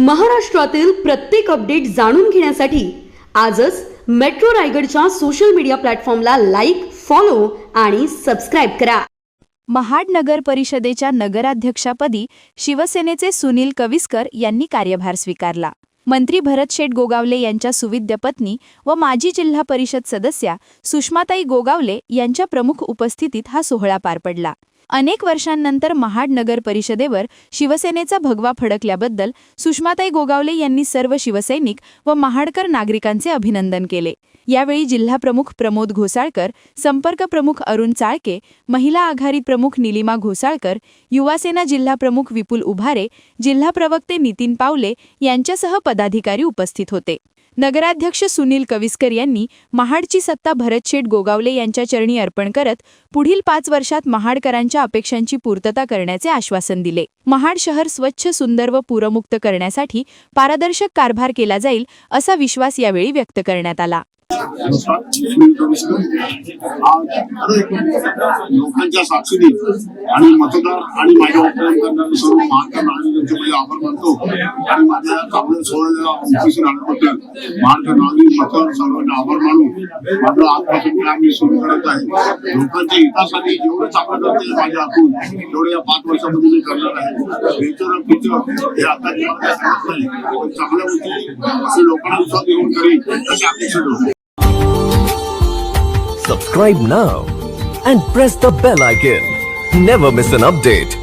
महाराष्ट्रातील प्रत्येक अपडेट जाणून घेण्यासाठी आजच मेट्रो रायगडच्या सोशल मीडिया प्लॅटफॉर्मला लाईक फॉलो आणि सबस्क्राईब करा. महाड नगर परिषदेच्या नगराध्यक्षापदी शिवसेनेचे सुनील कविस्कर यांनी कार्यभार स्वीकारला. मंत्री भरत शेठ गोगावले यांच्या सुविद्य पत्नी व माजी जिल्हा परिषद सदस्या सुषमाताई गोगावले यांच्या प्रमुख उपस्थितीत हा सोहळा पार पडला. अनेक वर्षांनंतर महाड नगर परिषदेवर शिवसेनेचा भगवा फडकल्याबद्दल सुषमाताई गोगावले यांनी सर्व शिवसैनिक व महाडकर नागरिकांचे अभिनंदन केले. यावेळी जिल्हाप्रमुख प्रमोद घोसाळकर संपर्क प्रमुख अरुण चाळके महिला आघाडी प्रमुख निलिमा घोसाळकर युवासेना जिल्हाप्रमुख विपुल उभारे जिल्हा प्रवक्ते नितीन पावले यांच्यासह पदाधिकारी उपस्थित होते. नगराध्यक्ष सुनील कविस्कर यांनी महाडची सत्ता भरतशेठ गोगावले यांच्या चरणी अर्पण करत पुढील पाच वर्षात महाडकरांच्या अपेक्षांची पूर्तता करण्याचे आश्वासन दिले. महाड शहर स्वच्छ सुंदर व पूरमुक्त करण्यासाठी पारदर्शक कारभार केला जाईल असा विश्वास यावेळी व्यक्त करण्यात आला. लोकांच्या साक्षीने आणि मतदार आणि माझ्या आणि चांगल्या सोहळ्याला उपस्थित राहण्याबद्दल महाराष्ट्र नागरिक मतदार सर्वांना आभार मानून माझं आजपासून काम सुरू करत आहे लोकांच्या हितासाठी जेवढं चांगलं करते माझ्या हातून या पाच वर्षामध्ये मी करणार आहे फ्युचर ऑफ फ्युचर हे आता चांगल्या गोष्टी लोकांना विश्वास घेऊन करीन अशी अपेक्षा ठेवतो Subscribe now and press the bell icon. Never miss an update.